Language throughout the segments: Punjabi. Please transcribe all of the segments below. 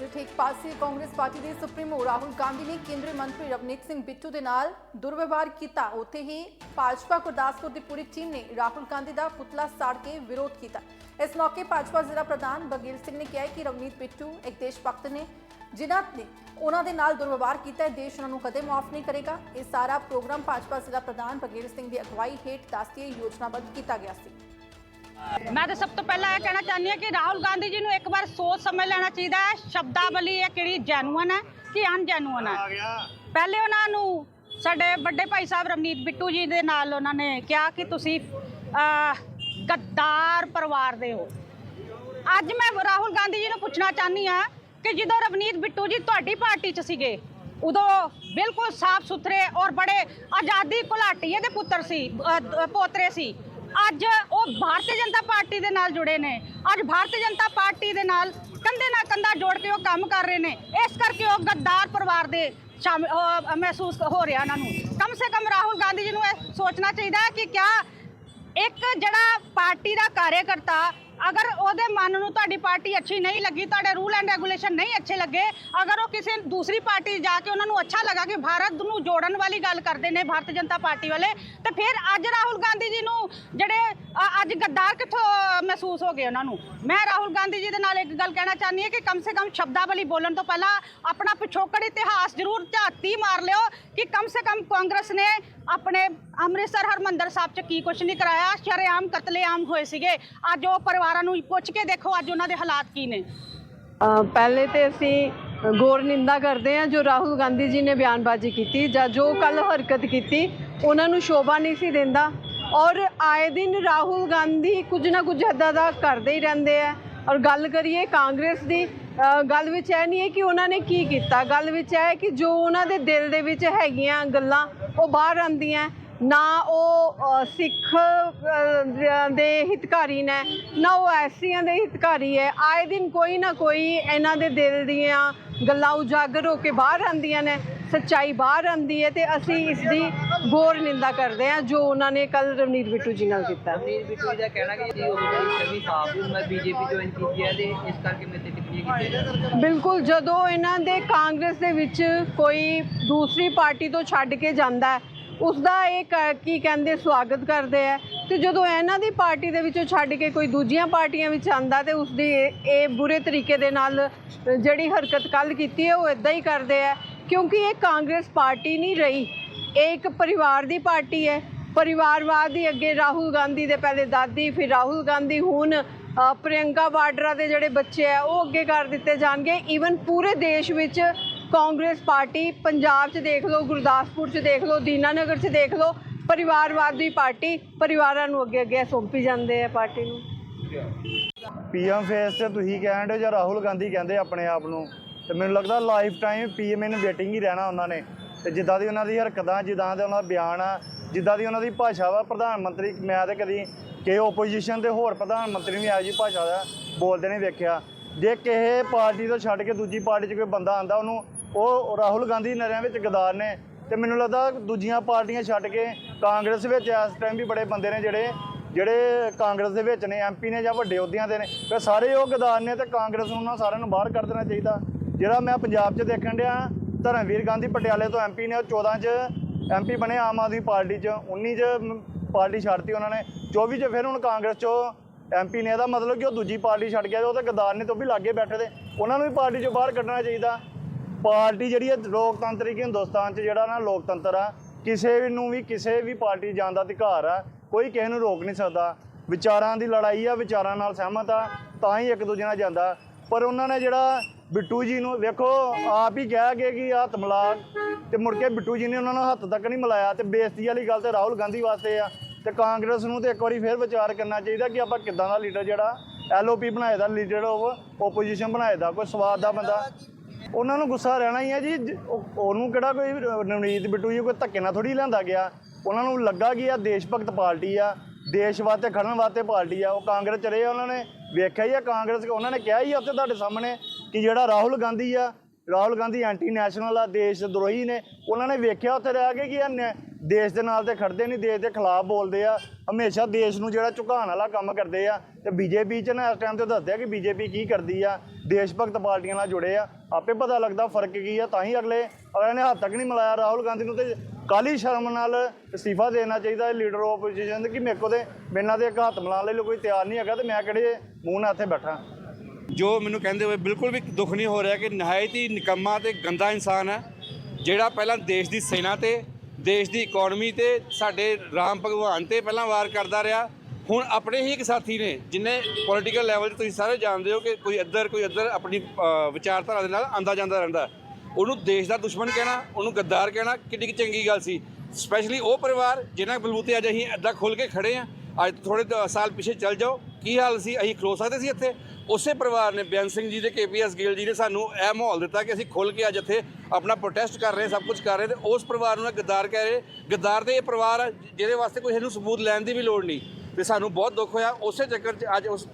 ਜਿੱਥੇ ਇੱਕ ਪਾਸੇ ਕਾਂਗਰਸ ਪਾਰਟੀ ਦੇ ਸੁਪਰੀਮੋ ਰਾਹੁਲ ਗਾਂਧੀ ਨੇ ਕੇਂਦਰੀ ਮੰਤਰੀ ਰਵਨੀਤ ਸਿੰਘ ਬਿੱਟੂ ਦੇ ਨਾਲ ਦੁਰਵਿਵਹਾਰ ਕੀਤਾ। ਉੱਥੇ ਹੀ ਭਾਜਪਾ ਗੁਰਦਾਸਪੁਰ ਦੀ ਪੂਰੀ ਟੀਮ ਨੇ ਰਾਹੁਲ ਗਾਂਧੀ ਦਾ ਪੁਤਲਾ ਸਾੜ ਕੇ ਵਿਰੋਧ ਕੀਤਾ। ਇਸ ਮੌਕੇ ਭਾਜਪਾ ਜ਼ਿਲ੍ਹਾ ਪ੍ਰਧਾਨ ਬਗੀਰ ਸਿੰਘ ਨੇ ਕਿਹਾ ਕਿ ਰਵਨੀਤ ਬਿੱਟੂ ਇੱਕ ਦੇਸ਼ ਭਗਤ ਨੇ, ਜਿਨ੍ਹਾਂ ਨੇ ਉਹਨਾਂ ਦੇ ਨਾਲ ਦੁਰਵਿਵਹਾਰ ਕੀਤਾ ਹੈ। ਦੇਸ਼ ਉਹਨਾਂ ਨੂੰ ਕਦੇ ਮਾਫ ਨਹੀਂ ਕਰੇਗਾ। ਇਹ ਸਾਰਾ ਪ੍ਰੋਗਰਾਮ ਭਾਜਪਾ ਜ਼ਿਲ੍ਹਾ ਪ੍ਰਧਾਨ ਬਗੀਰ ਸਿੰਘ ਦੀ ਅਗਵਾਈ ਹੇਠ ਦੱਸਦੀ ਯੋਜਨਾਬੱਧ ਕੀਤਾ ਗਿਆ ਸੀ। ਮੈਂ ਤਾਂ ਸਭ ਤੋਂ ਪਹਿਲਾਂ ਇਹ ਕਹਿਣਾ ਚਾਹੁੰਦੀ ਹਾਂ ਕਿ ਰਾਹੁਲ ਗਾਂਧੀ ਜੀ ਨੂੰ ਇੱਕ ਵਾਰ ਸੋਚ ਸਮਝ ਲੈਣਾ ਚਾਹੀਦਾ ਹੈ। ਸ਼ਬਦਾਵਲੀ ਇਹ ਕਿਹੜੀ ਜੈਨੂਅਨ ਹੈ ਕਿ ਅਨਜੈਨੂਅਨ ਹੈ? ਪਹਿਲੇ ਉਹਨਾਂ ਨੂੰ ਸਾਡੇ ਵੱਡੇ ਭਾਈ ਸਾਹਿਬ ਰਵਨੀਤ ਬਿੱਟੂ ਜੀ ਦੇ ਨਾਲ ਉਹਨਾਂ ਨੇ ਕਿਹਾ ਕਿ ਤੁਸੀਂ ਗੱਦਾਰ ਪਰਿਵਾਰ ਦੇ ਹੋ। ਅੱਜ ਮੈਂ ਰਾਹੁਲ ਗਾਂਧੀ ਜੀ ਨੂੰ ਪੁੱਛਣਾ ਚਾਹਨੀ ਆ ਕਿ ਜਦੋਂ ਰਵਨੀਤ ਬਿੱਟੂ ਜੀ ਤੁਹਾਡੀ ਪਾਰਟੀ 'ਚ ਸੀਗੇ ਉਦੋਂ ਬਿਲਕੁਲ ਸਾਫ਼ ਸੁਥਰੇ ਔਰ ਬੜੇ ਆਜ਼ਾਦੀ ਘੁਲਾਟੀਏ ਦੇ ਪੁੱਤਰ ਸੀ ਪੋਤਰੇ ਸੀ। ਅੱਜ ਉਹ ਭਾਰਤੀ ਜਨਤਾ ਪਾਰਟੀ ਦੇ ਨਾਲ ਜੁੜੇ ਨੇ। ਅੱਜ ਭਾਰਤੀ ਜਨਤਾ ਪਾਰਟੀ ਦੇ ਨਾਲ ਕੰਧੇ ਨਾਲ ਕੰਧਾ ਜੋੜ ਕੇ ਉਹ ਕੰਮ ਕਰ ਰਹੇ ਨੇ। ਇਸ ਕਰਕੇ ਉਹ ਗੱਦਾਰ ਪਰਿਵਾਰ ਦੇ ਸ਼ਾਮਿਲ ਮਹਿਸੂਸ ਹੋ ਰਿਹਾ ਉਹਨਾਂ ਨੂੰ। ਕਮ ਸੇ ਕਮ ਰਾਹੁਲ ਗਾਂਧੀ ਜੀ ਨੂੰ ਇਹ ਸੋਚਣਾ ਚਾਹੀਦਾ ਹੈ ਕਿ ਕਿਆ ਇੱਕ ਜਿਹੜਾ ਪਾਰਟੀ ਦਾ ਕਾਰਜਕਰਤਾ ਅਗਰ ਉਹਦੇ ਮਨ ਨੂੰ ਤੁਹਾਡੀ ਪਾਰਟੀ ਅੱਛੀ ਨਹੀਂ ਲੱਗੀ, ਤੁਹਾਡੇ ਰੂਲ ਐਂਡ ਰੈਗੂਲੇਸ਼ਨ ਨਹੀਂ ਅੱਛੇ ਲੱਗੇ, ਅਗਰ ਉਹ ਕਿਸੇ ਦੂਸਰੀ ਪਾਰਟੀ 'ਚ ਜਾ ਕੇ ਉਹਨਾਂ ਨੂੰ ਅੱਛਾ ਲੱਗਾ ਕਿ ਭਾਰਤ ਨੂੰ ਜੋੜਨ ਵਾਲੀ ਗੱਲ ਕਰਦੇ ਨੇ, ਭਾਰਤੀ ਜਨਤਾ ਪਾਰਟੀ ਵਾਲੇ, ਤੇ ਫਿਰ ਅੱਜ ਰਾਹੁਲ ਗਾਂਧੀ ਜੀ ਨੂੰ ਜਿਹੜੇ ਅ, ਅੱਜ ਗੱਦਾਰ ਕਿੱਥੋਂ ਅ, ਮਹਿਸੂਸ ਹੋ ਗਏ ਉਹਨਾਂ ਨੂੰ? ਮੈਂ ਰਾਹੁਲ ਗਾਂਧੀ ਜੀ ਦੇ ਨਾਲ ਇੱਕ ਗੱਲ ਕਹਿਣਾ ਚਾਹੁੰਦੀ ਹਾਂ ਕਿ ਕਮ ਸੇ ਕਮ ਸ਼ਬਦਾਵਲੀ ਬੋਲਣ ਤੋਂ ਪਹਿਲਾਂ ਆਪਣਾ ਪਿਛੋਕੜ ਇਤਿਹਾਸ ਜ਼ਰੂਰ ਝਾਤੀ ਮਾਰ ਲਿਓ ਕਿ ਕਮ ਸੇ ਕਮ ਕਾਂਗਰਸ ਨੇ ਆਪਣੇ ਅੰਮ੍ਰਿਤਸਰ ਹਰਮੰਦਰ ਸਾਹਿਬ 'ਚ ਕੀ ਕੁਛ ਨਹੀਂ ਕਰਾਇਆ ਸ਼ਰੇਆਮ ਕਤਲੇਆਮ ਹੋਏ ਸੀਗੇ। ਅੱਜ ਉਹ ਪਰਿਵਾਰਾਂ ਨੂੰ ਪੁੱਛ ਕੇ ਦੇਖੋ ਅੱਜ ਉਹਨਾਂ ਦੇ ਹਾਲਾਤ ਕੀ ਨੇ। ਅ, ਪਹਿਲੇ ਤੇ ਅਸੀਂ ਗੌਰ ਨਿੰਦਾ ਕਰਦੇ ਹਾਂ ਜੋ ਰਾਹੁਲ ਗਾਂਧੀ ਜੀ ਨੇ ਬਿਆਨਬਾਜ਼ੀ ਕੀਤੀ ਜਾਂ ਜੋ ਕੱਲ ਹਰਕਤ ਕੀਤੀ ਉਹਨਾਂ ਨੂੰ ਸ਼ੋਭਾ ਨਹੀਂ ਸੀ ਦਿੰਦਾ। ਔਰ ਆਏ ਦਿਨ ਰਾਹੁਲ ਗਾਂਧੀ ਕੁਝ ਨਾ ਕੁਝ ਇੱਦਾਂ ਦਾ ਕਰਦੇ ਹੀ ਰਹਿੰਦੇ ਆ। ਔਰ ਗੱਲ ਕਰੀਏ ਕਾਂਗਰਸ ਦੀ ਗੱਲ ਵਿੱਚ ਇਹ ਨਹੀਂ ਹੈ ਕਿ ਉਹਨਾਂ ਨੇ ਕੀ ਕੀਤਾ। ਗੱਲ ਵਿੱਚ ਇਹ ਹੈ ਕਿ ਜੋ ਉਹਨਾਂ ਦੇ ਦਿਲ ਦੇ ਵਿੱਚ ਹੈਗੀਆਂ ਗੱਲਾਂ ਉਹ ਬਾਹਰ ਆਉਂਦੀਆਂ। ਨਾ ਉਹ ਸਿੱਖ ਦੇ ਹਿਤਕਾਰੀ ਨੇ, ਨਾ ਉਹ ਐਸੀਆਂ ਦੇ ਹਿਤਕਾਰੀ ਹੈ। ਆਏ ਦਿਨ ਕੋਈ ਨਾ ਕੋਈ ਇਹਨਾਂ ਦੇ ਦਿਲ ਦੀਆਂ ਗੱਲਾਂ ਉਜਾਗਰ ਹੋ ਕੇ ਬਾਹਰ ਆਉਂਦੀਆਂ ਨੇ। ਸੱਚਾਈ ਬਾਹਰ ਆਉਂਦੀ ਹੈ ਤੇ ਅਸੀਂ ਇਸ ਦੀ ਗੌਰ ਨਿੰਦਾ ਕਰਦੇ ਹਾਂ ਜੋ ਉਹਨਾਂ ਨੇ ਕੱਲ ਰਵਨੀਤ ਬਿੱਟੂ ਜੀ ਨਾਲ ਕੀਤਾ। ਰਣਜੀਤ ਬਿੱਟੂ ਜੀ ਦਾ ਕਹਿਣਾ ਕਿ ਜੀ ਉਦੋਂ ਮੇਰੀ ਛਵੀ ਸਾਫ਼ ਸੀ ਮੈਂ ਬੀਜੇਪੀ ਜੁਆਇਨ ਕੀਤੀ ਹੈ ਤੇ ਇਸ ਕਰਕੇ ਮੇਰੇ ਤੇ ਟਿੱਪਣੀਆਂ ਕੀਤੀਆਂ ਬਿਲਕੁਲ ਜਦੋਂ ਇਹਨਾਂ ਦੇ ਕਾਂਗਰਸ ਦੇ ਵਿੱਚ ਕੋਈ ਦੂਸਰੀ ਪਾਰਟੀ ਤੋਂ ਛੱਡ ਕੇ ਜਾਂਦਾ ਹੈ ਉਸ ਦਾ ਇਹ ਕ- ਕਹਿੰਦੇ ਸਵਾਗਤ ਕਰਦੇ ਆ। ਤੇ ਜਦੋਂ ਇਹਨਾਂ ਦੀ ਪਾਰਟੀ ਦੇ ਵਿੱਚੋਂ ਛੱਡ ਕੇ ਕੋਈ ਦੂਜੀਆਂ ਪਾਰਟੀਆਂ ਵਿੱਚ ਆਂਦਾ ਤੇ ਉਸ ਦੀ ਇਹ ਬੁਰੇ ਤਰੀਕੇ ਦੇ ਨਾਲ ਜਿਹੜੀ ਹਰਕਤ ਕੱਲ ਕੀਤੀ ਹੈ ਉਹ ਇਦਾਂ ਹੀ ਕਰਦੇ ਆ। ਕਿਉਂਕਿ ਇਹ ਕਾਂਗਰਸ ਪਾਰਟੀ ਨਹੀਂ ਰਹੀ। ਇਹ ਇੱਕ ਪਰਿਵਾਰ ਦੀ ਪਾਰਟੀ ਹੈ। ਪਰਿਵਾਰਵਾਦ ਹੀ ਅੱਗੇ ਰਾਹੁਲ ਗਾਂਧੀ ਦੇ ਪਹਿਲੇ ਦਾਦੀ ਫਿਰ ਰਾਹੁਲ ਗਾਂਧੀ ਹੁਣ ਅ, ਪ੍ਰਿਯੰਕਾ ਵਾਡਰਾ ਦੇ ਜਿਹੜੇ ਬੱਚੇ ਆ ਉਹ ਅੱਗੇ ਕਰ ਦਿੱਤੇ ਜਾਣਗੇ। ਈਵਨ ਪੂਰੇ ਦੇਸ਼ ਵਿੱਚ ਕਾਂਗਰਸ ਪਾਰਟੀ ਪੰਜਾਬ 'ਚ ਦੇਖ ਲਓ ਗੁਰਦਾਸਪੁਰ 'ਚ ਦੇਖ ਲਓ ਦੀਨਾਨਗਰ 'ਚ ਦੇਖ ਲਓ ਪਰਿਵਾਰਵਾਦ ਦੀ ਪਾਰਟੀ ਪਰਿਵਾਰਾਂ ਨੂੰ ਅੱਗੇ ਅੱਗੇ ਸੌਂਪੀ ਜਾਂਦੇ ਆ ਪਾਰਟੀ ਨੂੰ। ਪੀਐਮ ਫੇਸ ਤੇ ਤੁਸੀਂ ਕਹਿੰਦੇ ਜਾਂ ਰਾਹੁਲ ਗਾਂਧੀ ਕਹਿੰਦੇ ਆਪਣੇ ਆਪ ਨੂੰ ਤੇ ਮੈਨੂੰ ਲੱਗਦਾ life time PM in waiting ਹੀ ਰਹਿਣਾ ਉਹਨਾਂ ਨੇ। ਤੇ ਜਿੱਦਾਂ ਦੀ ਉਹਨਾਂ ਦੀ ਹਰਕਤਾਂ, ਜਿੱਦਾਂ ਦੇ ਉਹਨਾਂ ਦਾ ਬਿਆਨ ਆ, ਜਿੱਦਾਂ ਦੀ ਉਹਨਾਂ ਦੀ ਭਾਸ਼ਾ ਵਾ, ਪ੍ਰਧਾਨ ਮੰਤਰੀ, ਮੈਂ ਤਾਂ ਕਦੀ ਕਿ ਓਪੋਜੀਸ਼ਨ ਦੇ ਹੋਰ ਪ੍ਰਧਾਨ ਮੰਤਰੀ ਵੀ ਇਹੋ ਜਿਹੀ ਭਾਸ਼ਾ ਦਾ ਬੋਲਦੇ ਨਹੀਂ ਵੇਖਿਆ। ਜੇ ਕਿਸੇ ਪਾਰਟੀ ਤੋਂ ਛੱਡ ਕੇ ਦੂਜੀ ਪਾਰਟੀ 'ਚ ਕੋਈ ਬੰਦਾ ਆਂਦਾ ਉਹਨੂੰ ਉਹ ਰਾਹੁਲ ਗਾਂਧੀ ਨਰਿਆਂ ਵਿੱਚ ਗਦਾਰ ਨੇ ਤੇ ਮੈਨੂੰ ਲੱਗਦਾ ਦੂਜੀਆਂ ਪਾਰਟੀਆਂ ਛੱਡ ਕੇ ਕਾਂਗਰਸ ਵਿੱਚ ਇਸ ਟਾਈਮ ਵੀ ਬੜੇ ਬੰਦੇ ਨੇ ਜਿਹੜੇ ਜਿਹੜੇ ਕਾਂਗਰਸ ਦੇ ਵਿੱਚ ਨੇ ਐਮਪੀ ਨੇ ਜਾਂ ਵੱਡੇ ਅਹੁਦਿਆਂ ਦੇ ਨੇ, ਤੇ ਸਾਰੇ ਉਹ ਗਦਾਰ ਨੇ ਤੇ ਕਾਂਗਰਸ ਨੂੰ ਉਹਨਾਂ ਸਾਰਿਆਂ ਨੂੰ ਬਾਹਰ ਕਰ ਦੇਣਾ ਚਾਹੀਦਾ। ਜਿਹੜਾ ਮੈਂ ਪੰਜਾਬ 'ਚ ਦੇਖਣ ਡਿਆ ਧਰਮਵੀਰ ਗਾਂਧੀ ਪਟਿਆਲੇ ਤੋਂ ਐਮਪੀ ਨੇ, ਉਹ 14 'ਚ ਐਮਪੀ ਬਣੇ ਆਮ ਆਦਮੀ ਪਾਰਟੀ 'ਚ 19 'ਚ ਮ- ਪਾਰਟੀ ਛੱਡਤੀ ਉਹਨਾਂ ਨੇ 24 'ਚ ਫਿਰ ਹੁਣ ਕਾਂਗਰਸ 'ਚੋਂ ਐਮਪੀ ਨੇ ਇਹਦਾ ਮਤਲਬ ਕਿ ਉਹ ਦੂਜੀ ਪਾਰਟੀ ਛੱਡ ਗਿਆ ਤੇ ਉਹ ਤਾਂ ਗਦਾਰ ਨੇ ਤੇ ਉਹ ਵੀ ਲਾਗੇ ਬੈਠੇ ਦੇ ਉਹਨਾਂ ਨੂੰ ਵੀ ਪਾਰਟੀ 'ਚੋਂ ਬਾਹਰ ਕੱਢਣਾ ਚਾਹੀਦਾ। ਪਾਰਟੀ ਜਿਹੜੀ ਹੈ ਲੋਕਤੰਤਰਿਕ ਹਿੰਦੁਸਤਾਨ 'ਚ ਜਿਹੜਾ ਨਾ ਲੋਕਤੰਤਰ ਆ, ਕਿਸੇ ਨੂੰ ਵੀ, ਕਿਸੇ ਵੀ ਪਾਰਟੀ ਜਾਣ ਦਾ ਅਧਿਕਾਰ ਆ, ਕੋਈ ਕਿਸੇ ਨੂੰ ਰੋਕ ਨਹੀਂ ਸਕਦਾ। ਵਿਚਾਰਾਂ ਦੀ ਲੜਾਈ ਆ, ਵਿਚਾਰਾਂ ਨਾਲ ਸਹਿਮਤ ਆ, ਤਾਂ ਹੀ ਇੱਕ ਦੂਜੇ ਨਾਲ ਜਾਂਦਾ। ਪਰ ਉਹਨਾਂ ਨੇ ਜਿਹੜਾ ਬਿੱਟੂ ਜੀ ਨੂੰ ਵੇਖੋ ਆਪ ਹੀ ਕਹਿ ਗਏ ਕਿ ਹੱਥ ਮਿਲਾ ਤੇ ਮੁੜ ਕੇ ਬਿੱਟੂ ਜੀ ਨੇ ਉਹਨਾਂ ਨੂੰ ਹੱਥ ਤੱਕ ਨਹੀਂ ਮਿਲਾਇਆ ਤੇ ਬੇਇੱਜ਼ਤੀ ਵਾਲੀ ਗੱਲ ਤੇ ਰਾਹੁਲ ਗਾਂਧੀ ਵਾਸਤੇ ਆ। ਤੇ ਕਾਂਗਰਸ ਨੂੰ ਤੇ ਇੱਕ ਵਾਰੀ ਫੇਰ ਵਿਚਾਰ ਕਰਨਾ ਚਾਹੀਦਾ ਕਿ ਆਪਾਂ ਕਿੱਦਾਂ ਦਾ ਲੀਡਰ ਜਿਹੜਾ ਐਲਓਪੀ ਬਣਾਏ ਦਾ ਲੀਡਰ ਉਹ ਓਪੋਜੀਸ਼ਨ ਬਣਾਏ ਦਾ ਕੋਈ ਸਵਾਦ ਦਾ ਬੰਦਾ। ਉਹਨਾਂ ਨੂੰ ਗੁੱਸਾ ਰਹਿਣਾ ਹੀ ਹੈ ਜੀ ਉਹਨੂੰ ਕਿਹੜਾ ਕੋਈ ਨਵਨੀਤ ਬਿੱਟੂ ਜੀ ਕੋਈ ਧੱਕੇ ਨਾਲ ਥੋੜੀ ਲਿਆਂਦਾ ਗਿਆ। ਉਹਨਾਂ ਨੂੰ ਲੱਗਾ ਕਿ ਆ ਦੇਸ਼ ਭਗਤ ਪਾਰਟੀ ਆ ਦੇਸ਼ ਵਾਸਤੇ ਖੜਨ ਵਾਸਤੇ ਪਾਰਟੀ ਆ ਉਹ ਕਾਂਗਰਸ ਚ ਰਹੇ ਆ, ਉਹਨਾਂ ਨੇ। ਵੇਖਿਆ ਹੀ ਆ ਕਾਂਗਰਸ ਉਹਨਾਂ ਨੇ ਕਿਹਾ ਹੀ ਆ ਉੱਥੇ ਤੁਹਾਡੇ ਸਾਹਮਣੇ ਕਿ ਜਿਹੜਾ ਰਾਹੁਲ ਗਾਂਧੀ ਆ, ਰਾਹੁਲ ਗਾਂਧੀ ਐਂਟੀ ਨੈਸ਼ਨਲ ਆ, ਦੇਸ਼ ਦਰੋਹੀ ਨੇ, ਉਹਨਾਂ ਨੇ ਵੇਖਿਆ ਉੱਥੇ ਰਹਿ ਕੇ ਕਿ ਇਹ ਨੈ- ਦੇਸ਼ ਦੇ ਨਾਲ ਤੇ ਖੜਦੇ ਨਹੀਂ, ਦੇਸ਼ ਦੇ ਖਿਲਾਫ ਬੋਲਦੇ ਆ, ਹਮੇਸ਼ਾ ਦੇਸ਼ ਨੂੰ ਜਿਹੜਾ ਝੁਕਾਉਣ ਵਾਲਾ ਕੰਮ ਕਰਦੇ ਆ, ਤੇ ਬੀਜੇਪੀ ਚ ਨਾ ਇਸ ਟਾਈਮ ਤੇ ਦੱਸਦੇ ਆ ਕਿ ਬੀਜੇਪੀ ਕੀ ਕਰਦੀ ਆ ਦੇਸ਼ ਭਗਤ ਪਾਰਟੀਆਂ ਨਾਲ ਜੁੜੇ ਆ, ਆਪੇ ਪਤਾ ਲੱਗਦਾ ਫ਼ਰਕ ਕੀ ਆ, ਤਾਂ ਹੀ ਅਗਲੇ ਅਗਲੇ ਨੇ ਹੱਥ ਤੱਕ ਨਹੀਂ ਮਿਲਾਇਆ, ਰਾਹੁਲ ਗਾਂਧੀ ਨੂੰ ਤੇ ਕਾਲੀ ਸ਼ਰਮ ਨਾਲ ਅਸਤੀਫਾ ਦੇਣਾ ਚਾਹੀਦਾ ਲੀਡਰ ਆਪੋਜੀਸ਼ਨ ਕਿ ਮੇਰੇ ਕੋਲ ਤੇ ਮੇਰੇ ਨਾਲ ਤੇ ਇੱਕ ਹੱਥ ਮਿਲਾਉਣ ਲਈ ਕੋਈ ਤਿਆਰ ਨਹੀਂ ਹੈਗਾ, ਤੇ ਮੈਂ ਕਿਹੜੇ ਮੂੰਹ ਨਾਲ ਇੱਥੇ ਬੈਠਾ। ਜੋ ਮੈਨੂੰ ਕਹਿੰਦੇ ਹੋਏ ਬਿਲਕੁਲ ਵੀ ਦੁੱਖ ਨਹੀਂ ਹੋ ਰਿਹਾ ਕਿ ਨਹਾਇਤ ਹੀ ਨਿਕੰਮਾ ਤੇ ਗੰਦਾ ਇਨਸਾਨ ਹੈ, ਜਿਹੜਾ ਪਹਿਲਾਂ ਦੇਸ਼ ਦੀ ਸੈਨਾ ਤੇ, ਦੇਸ਼ ਦੀ ਇਕਨੋਮੀ ਤੇ, ਸਾਡੇ ਰਾਮ ਭਗਵਾਨ ਤੇ ਪਹਿਲਾਂ ਵਾਰ ਕਰਦਾ ਰਿਹਾ, ਹੁਣ ਆਪਣੇ ਹੀ ਇੱਕ ਸਾਥੀ ਨੇ, ਜਿਨੇ ਪੋਲੀਟੀਕਲ ਲੈਵਲ 'ਤੇ ਤੁਸੀਂ ਸਾਰੇ ਜਾਣਦੇ ਹੋ ਕਿ ਕੋਈ ਇੱਧਰ ਕੋਈ ਇੱਧਰ ਆਪਣੀ ਵਿਚਾਰਧਾਰਾ ਦੇ ਨਾਲ ਆਂਦਾ ਜਾਂਦਾ ਰਹਿੰਦਾ ਉਹਨੂੰ ਦੇਸ਼ ਦਾ ਦੁਸ਼ਮਣ ਕਹਿਣਾ, ਉਹਨੂੰ ਗੱਦਾਰ ਕਹਿਣਾ ਕਿੰਨੀ ਕੁ ਚੰਗੀ ਗੱਲ ਸੀ। ਸਪੈਸ਼ਲੀ ਉਹ ਪਰਿਵਾਰ ਜਿਨ੍ਹਾਂ ਬਲਬੂਤੇ ਅੱਜ ਅਸੀਂ ਇੱਦਾਂ ਖੁੱਲ ਕੇ ਖੜੇ ਆ ਅੱਜ ਤੋਂ ਥੋੜੇ ਦ- ਸਾਲ ਪਿੱਛੇ ਚੱਲ ਜਾਓ। ਕੀ ਹਾਲ ਸੀ? ਅਸੀਂ ਖਲੋ ਸਕਦੇ ਸੀ ਇੱਥੇ? ਉਸੇ ਪਰਿਵਾਰ ਨੇ ਬਿਆਨ ਸਿੰਘ ਜੀ ਤੇ ਕੇਪੀਐਸ ਗਿੱਲ ਜੀ ਨੇ ਸਾਨੂੰ ਇਹ ਮਾਹੌਲ ਦਿੱਤਾ ਕਿ ਅਸੀਂ ਖੁੱਲ ਕੇ ਅੱਜ ਇੱਥੇ ਆਪਣਾ ਪ੍ਰੋਟੈਸਟ ਕਰ ਰਹੇ ਸਭ ਕੁਝ ਕਰ ਰਹੇ ਤੇ ਉਸ ਪਰਿਵਾਰ ਨੂੰ ਗੱਦਾਰ ਕਹਿ ਰਹੇ। ਗੱਦਾਰ ਤੇ ਇਹ ਪਰਿਵਾਰ ਆ ਜਿਹਦੇ ਵਾਸਤੇ ਕੋਈ ਇਹਨੂੰ ਸਬੂਤ ਲੈਣ ਦੀ ਵੀ ਲੋੜ ਨਹੀਂ। ਤੇ ਸਾਨੂੰ ਬਹੁਤ ਦੁੱਖ ਹੋਇਆ। ਉਸੇ ਚੱਕਰ 'ਚ ਅੱਜ ਉਸ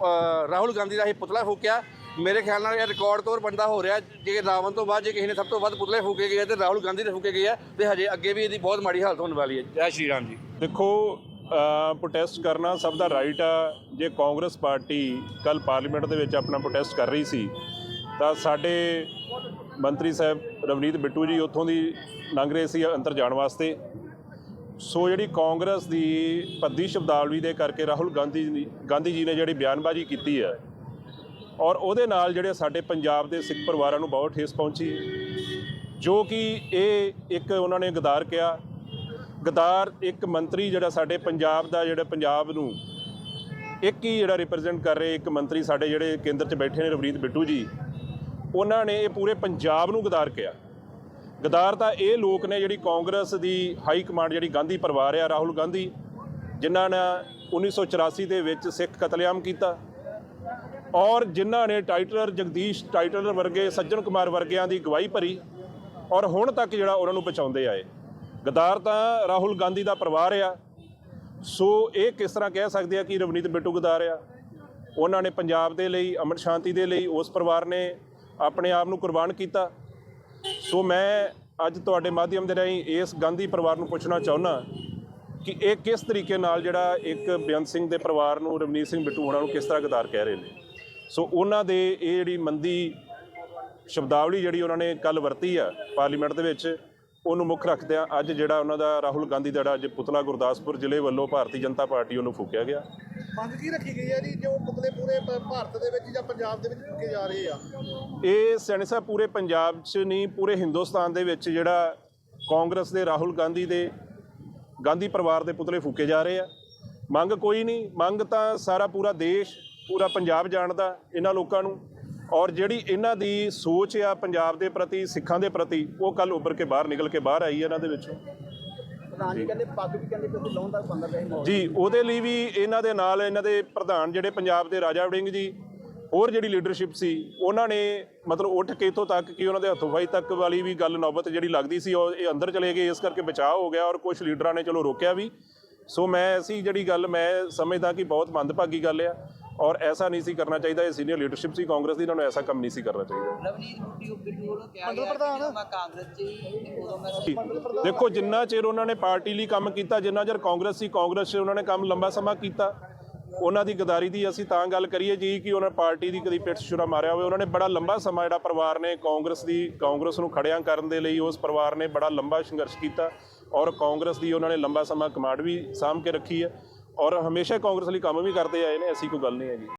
ਰਾਹੁਲ ਗਾਂਧੀ ਦਾ ਇਹ ਪੁਤਲਾ ਫੂਕਿਆ। ਮੇਰੇ ਖਿਆਲ ਨਾਲ ਇਹ ਰਿਕਾਰਡ ਤੌਰ ਬੰਦਾ ਹੋ ਰਿਹਾ। ਜੇ ਰਾਵਣ ਤੋਂ ਬਾਅਦ ਜੇ ਕਿਸੇ ਨੇ ਸਭ ਤੋਂ ਵੱਧ ਪੁਤਲੇ ਫੂਕੇ ਗਏ ਆ ਤੇ ਰਾਹੁਲ ਗਾਂਧੀ ਦੇ ਫੂਕੇ ਗਏ ਆ ਤੇ ਹਜੇ ਅੱਗੇ ਵੀ ਇਹਦੀ ਬਹੁਤ ਮਾੜੀ ਹਾਲਤ ਹੋਣ ਵਾਲੀ ਹੈ। ਜੈ ਸ਼੍ਰੀ ਰਾਮ ਜੀ। ਦੇਖੋ ਪ੍ਰੋਟੈਸਟ ਕਰਨਾ ਸਭ ਦਾ ਰਾਈਟ ਆ। ਜੇ ਕਾਂਗਰਸ ਪਾਰਟੀ ਕੱਲ ਪਾਰਲੀਮੈਂਟ ਦੇ ਵਿੱਚ ਆਪਣਾ ਪ੍ਰੋਟੈਸਟ ਕਰ ਰਹੀ ਸੀ, ਤਾਂ ਸਾਡੇ ਮੰਤਰੀ ਸਾਹਿਬ ਰਵਨੀਤ ਬਿੱਟੂ ਜੀ ਉੱਥੋਂ ਦੀ ਲੰਘ ਰਹੇ ਸੀ ਅੰਦਰ ਜਾਣ ਵਾਸਤੇ। ਸੋ ਜਿਹੜੀ ਕਾਂਗਰਸ ਦੀ ਭੱਦੀ ਸ਼ਬਦਾਵਲੀ ਦੇ ਕਰਕੇ ਰਾਹੁਲ ਗਾਂਧੀ ਗਾਂਧੀ ਜੀ ਨੇ ਜਿਹੜੀ ਬਿਆਨਬਾਜ਼ੀ ਕੀਤੀ ਹੈ, ਔਰ ਉਹਦੇ ਨਾਲ ਜਿਹੜੇ ਸਾਡੇ ਪੰਜਾਬ ਦੇ ਸਿੱਖ ਪਰਿਵਾਰਾਂ ਨੂੰ ਬਹੁਤ ਠੇਸ ਪਹੁੰਚੀ। ਜੋ ਕਿ ਇਹ ਇੱਕ ਉਹਨਾਂ ਨੇ ਗਦਾਰ ਕਿਹਾ ਗਦਾਰ ਇੱਕ ਮੰਤਰੀ ਜਿਹੜਾ ਸਾਡੇ ਪੰਜਾਬ ਦਾ ਜਿਹੜਾ ਪੰਜਾਬ ਨੂੰ ਇੱਕ ਹੀ ਜਿਹੜਾ ਰਿਪਰੈਜ਼ੈਂਟ ਕਰ ਰਹੇ ਇੱਕ ਮੰਤਰੀ ਸਾਡੇ ਜਿਹੜੇ ਕੇਂਦਰ 'ਚ ਬੈਠੇ ਨੇ ਰਵਨੀਤ ਬਿੱਟੂ ਜੀ, ਉਹਨਾਂ ਨੇ ਇਹ ਪੂਰੇ ਪੰਜਾਬ ਨੂੰ ਗਦਾਰ ਕਿਹਾ। ਗਦਾਰ ਤਾਂ ਇਹ ਲੋਕ ਨੇ ਜਿਹੜੀ ਕਾਂਗਰਸ ਦੀ ਹਾਈ ਕਮਾਂਡ ਜਿਹੜੀ ਗਾਂਧੀ ਪਰਿਵਾਰ ਆ, ਰਾਹੁਲ ਗਾਂਧੀ, ਜਿਨ੍ਹਾਂ ਨੇ 1984 ਦੇ ਵਿੱਚ ਸਿੱਖ ਕਤਲੇਆਮ ਕੀਤਾ ਔਰ ਜਿਨ੍ਹਾਂ ਨੇ ਟਾਈਟਲਰ ਜਗਦੀਸ਼ ਟਾਈਟਲਰ ਵਰਗੇ, ਸੱਜਣ ਕੁਮਾਰ ਵਰਗਿਆਂ ਦੀ ਗਵਾਹੀ ਭਰੀ ਔਰ ਹੁਣ ਤੱਕ ਜਿਹੜਾ ਉਹਨਾਂ ਨੂੰ ਬਚਾਉਂਦੇ ਆਏ। ਗਦਾਰ ਤਾਂ ਰਾਹੁਲ ਗਾਂਧੀ ਦਾ ਪਰਿਵਾਰ ਆ। ਸੋ ਇਹ ਕਿਸ ਤਰ੍ਹਾਂ ਕਹਿ ਸਕਦੇ ਆ ਕਿ ਰਵਨੀਤ ਬਿੱਟੂ ਗਦਾਰ ਆ? ਉਹਨਾਂ ਨੇ ਪੰਜਾਬ ਦੇ ਲਈ, ਅਮਰ ਸ਼ਾਂਤੀ ਦੇ ਲਈ ਉਸ ਪਰਿਵਾਰ ਨੇ ਆਪਣੇ ਆਪ ਨੂੰ ਕੁਰਬਾਨ ਕੀਤਾ। ਸੋ ਮੈਂ ਅੱਜ ਤੁਹਾਡੇ ਮਾਧਿਅਮ ਦੇ ਰਾਹੀਂ ਇਸ ਗਾਂਧੀ ਪਰਿਵਾਰ ਨੂੰ ਪੁੱਛਣਾ ਚਾਹੁੰਦਾ ਕਿ ਇਹ ਕਿਸ ਤਰੀਕੇ ਨਾਲ ਜਿਹੜਾ ਇੱਕ ਬੇਅੰਤ ਸਿੰਘ ਦੇ ਪਰਿਵਾਰ ਨੂੰ, ਰਵਨੀਤ ਸਿੰਘ ਬਿੱਟੂ ਹੋਣਾ ਨੂੰ ਕਿਸ ਤਰ੍ਹਾਂ ਗਦਾਰ ਕਹਿ ਰਹੇ ਨੇ? ਸੋ ਉਹਨਾਂ ਦੇ ਇਹ ਜਿਹੜੀ ਮੰਦੀ ਸ਼ਬਦਾਵਲੀ ਜਿਹੜੀ ਉਹਨਾਂ ਨੇ ਕੱਲ ਵਰਤੀ ਆ ਪਾਰਲੀਮੈਂਟ ਦੇ ਵਿੱਚ ਉਹਨੂੰ ਮੁੱਖ ਰੱਖਦਿਆਂ ਅੱਜ ਜਿਹੜਾ ਉਹਨਾਂ ਦਾ ਰਾਹੁਲ ਗਾਂਧੀ ਦਾ ਜਿਹੜਾ ਅੱਜ ਪੁਤਲਾ ਗੁਰਦਾਸਪੁਰ ਜ਼ਿਲ੍ਹੇ ਵੱਲੋਂ ਭਾਰਤੀ ਜਨਤਾ ਪਾਰਟੀ ਉਹਨੂੰ ਫੂਕਿਆ ਗਿਆ। ਮੰਗ ਕੀ ਰੱਖੀ ਗਈ ਹੈ ਜੀ? ਜੋ ਪੁਤਲੇ ਪੂਰੇ ਭਾਰਤ ਦੇ ਵਿੱਚ ਜਾਂ ਪੰਜਾਬ ਦੇ ਵਿੱਚ ਚੁੱਕੇ ਜਾ ਰਹੇ ਆ। ਇਹ ਸਿਆਣੇ ਸਾਹਿਬ ਪੂਰੇ ਪੰਜਾਬ 'ਚ ਨਹੀਂ ਪੂਰੇ ਹਿੰਦੁਸਤਾਨ ਦੇ ਵਿੱਚ ਜਿਹੜਾ ਕਾਂਗਰਸ ਦੇ ਰਾਹੁਲ ਗਾਂਧੀ ਦੇ ਗਾਂਧੀ ਪਰਿਵਾਰ ਦੇ ਪੁਤਲੇ ਫੂਕੇ ਜਾ ਰਹੇ ਆ। ਮੰਗ ਕੋਈ ਨਹੀਂ। ਮੰਗ ਤਾਂ ਸਾਰਾ ਪੂਰਾ ਦੇਸ਼ ਪੂਰਾ ਪੰਜਾਬ ਜਾਣਦਾ ਇਹਨਾਂ ਲੋਕਾਂ ਨੂੰ। ਔਰ ਜਿਹੜੀ ਇਹਨਾਂ ਦੀ ਸੋਚ ਆ ਪੰਜਾਬ ਦੇ ਪ੍ਰਤੀ ਸਿੱਖਾਂ ਦੇ ਪ੍ਰਤੀ ਉਹ ਕੱਲ ਉੱਭਰ ਕੇ ਬਾਹਰ ਨਿਕਲ ਕੇ ਬਾਹਰ ਆਈ ਇਹਨਾਂ ਦੇ ਵਿੱਚੋਂ। ਪ੍ਰਧਾਨ ਜੀ ਕਹਿੰਦੇ ਪੱਗ ਵੀ ਕਹਿੰਦੇ ਤੁਸੀਂ ਲਾਉਣ ਤੱਕ ਬੰਦ ਰਹੇ ਮਾਹੌਲ ਜੀ ਉਹਦੇ ਲਈ ਵੀ ਇਹਨਾਂ ਦੇ ਨਾਲ ਇਹਨਾਂ ਦੇ ਪ੍ਰਧਾਨ ਜਿਹੜੇ ਪੰਜਾਬ ਦੇ ਰਾਜਾ ਵੜਿੰਗ ਜੀ ਹੋਰ ਜਿਹੜੀ ਲੀਡਰਸ਼ਿਪ ਸੀ ਉਹਨਾਂ ਨੇ ਮਤਲਬ ਉੱਠ ਕੇ ਇੱਥੋਂ ਤੱਕ ਕਿ ਉਹਨਾਂ ਦੇ ਹੱਥੋਂ ਫਾਈ ਤੱਕ ਵਾਲੀ ਵੀ ਗੱਲ ਨੌਬਤ ਜਿਹੜੀ ਲੱਗਦੀ ਸੀ ਉਹ ਇਹ ਅੰਦਰ ਚਲੇ ਗਏ ਇਸ ਕਰਕੇ ਬਚਾਅ ਹੋ ਗਿਆ ਔਰ ਕੁਝ ਲੀਡਰਾਂ ਨੇ ਚਲੋ ਰੋਕਿਆ ਵੀ। ਸੋ ਮੈਂ ਐਸੀ ਜਿਹੜੀ ਗੱਲ ਮੈਂ ਸਮਝਦਾ ਕਿ ਬਹੁਤ ਮੰਦਭਾਗੀ ਗੱਲ ਆ। ਔਰ ਐਸਾ ਨਹੀਂ ਸੀ ਕਰਨਾ ਚਾਹੀਦਾ ਇਹ ਸੀਨੀਅਰ ਲੀਡਰਸ਼ਿਪ ਸੀ ਕਾਂਗਰਸ ਦੀ ਇਹਨਾਂ ਨੂੰ ਐਸਾ ਕੰਮ ਨਹੀਂ ਸੀ ਕਰਨਾ ਚਾਹੀਦਾ। ਰਵਨੀਤ ਬਿੱਟੂ ਬਿੱਟੂ ਵੱਲੋਂ ਕਿਹਾ ਗਿਆ ਕਿ ਜਦੋਂ ਮੈਂ ਕਾਂਗਰਸ 'ਚ ਸੀ ਤੇ ਉਦੋਂ ਮੈਂ ਦੇਖੋ ਜਿੰਨਾ ਚਿਰ ਉਹਨਾਂ ਨੇ ਪਾਰਟੀ ਲਈ ਕੰਮ ਕੀਤਾ ਜਿੰਨਾ ਚਿਰ ਕਾਂਗਰਸ ਸੀ ਕਾਂਗਰਸ 'ਚ ਉਹਨਾਂ ਨੇ ਕੰਮ ਲੰਬਾ ਸਮਾਂ ਕੀਤਾ। ਉਹਨਾਂ ਦੀ ਗਦਾਰੀ ਦੀ ਅਸੀਂ ਤਾਂ ਗੱਲ ਕਰੀਏ ਜੀ ਕਿ ਉਹਨਾਂ ਪਾਰਟੀ ਦੀ ਕਦੀ ਪਿੱਠ ਛੁਰਾ ਮਾਰਿਆ ਹੋਵੇ ਉਹਨਾਂ ਨੇ ਬੜਾ ਲੰਬਾ ਸਮਾਂ ਜਿਹੜਾ ਪਰਿਵਾਰ ਨੇ ਕਾਂਗਰਸ ਦੀ ਕਾਂਗਰਸ ਨੂੰ ਖੜਿਆਂ ਕਰਨ ਦੇ ਲਈ ਉਸ ਪਰਿਵਾਰ ਨੇ ਬੜਾ ਲੰਬਾ ਸੰਘਰਸ਼ ਕੀਤਾ। ਔਰ ਕਾਂਗਰਸ ਦੀ ਉਹਨਾਂ ਨੇ ਲੰਬਾ ਸਮਾਂ ਕਮਾਂਡ ਵੀ ਸਾਂਭ ਕੇ ਰੱਖੀ ਹੈ। ਔਰ ਹਮੇਸ਼ਾ ਕਾਂਗਰਸ ਲਈ ਕੰਮ ਵੀ ਕਰਦੇ ਆਏ ਨੇ ਐਸੀ ਕੋਈ ਗੱਲ ਨਹੀਂ ਹੈਗੀ।